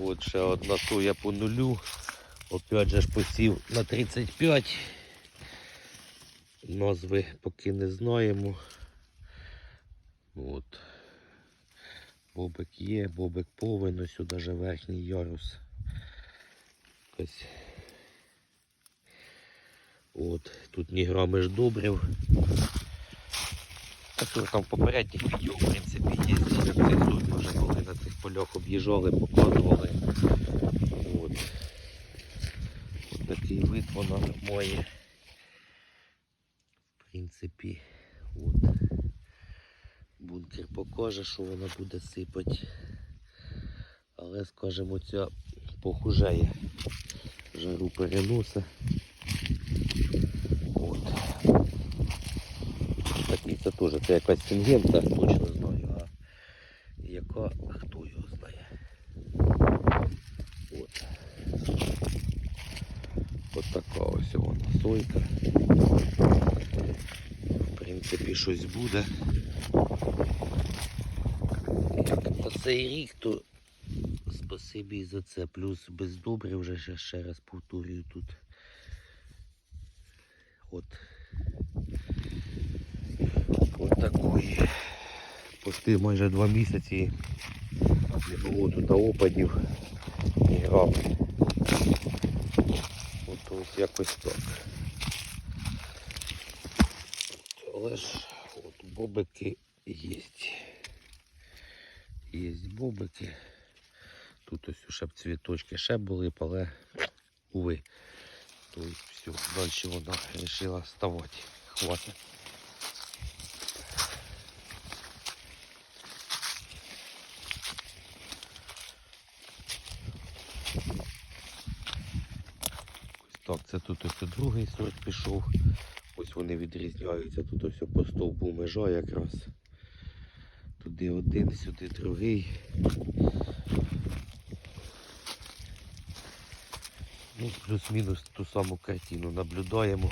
От ще одна соя по нулю. Опять же ж посів на 35. Назви поки не знаємо. От. Бобик є, бобик повинен, ось сюди же верхній ярус. Ось. От, тут ні грами ж добрив. Що там в попередніх відео, в принципі, є. Як тут вже коли на цих полях об'їжджали, показували. От. От такий вид вона має. В принципі, от. Бункер покаже, що вона буде сипати. Але, скажімо, ця похужає. Жару переносить. От. Такий це теж це якась сингента, точно знаю, а яка хто його знає. От. От така ось вона сойка. В принципі, щось буде. На цей рік, то спасибі за це. Плюс без вже ще, ще раз повторюю тут. От. От такої. Пусти майже два місяці. Не було тут опадів. Ні грам. От ось якось так. Але ж от бобики є. Є бобики. Тут ось ще б цвіточки ще були, але уви. То все, далі вона вирішила ставати. Хватить. Так, це тут ось другий сорт пішов. Ось вони відрізняються. Тут ось по стовпу межа якраз. Туди один, сюди другий. Ну, плюс-мінус ту саму картину наблюдаємо.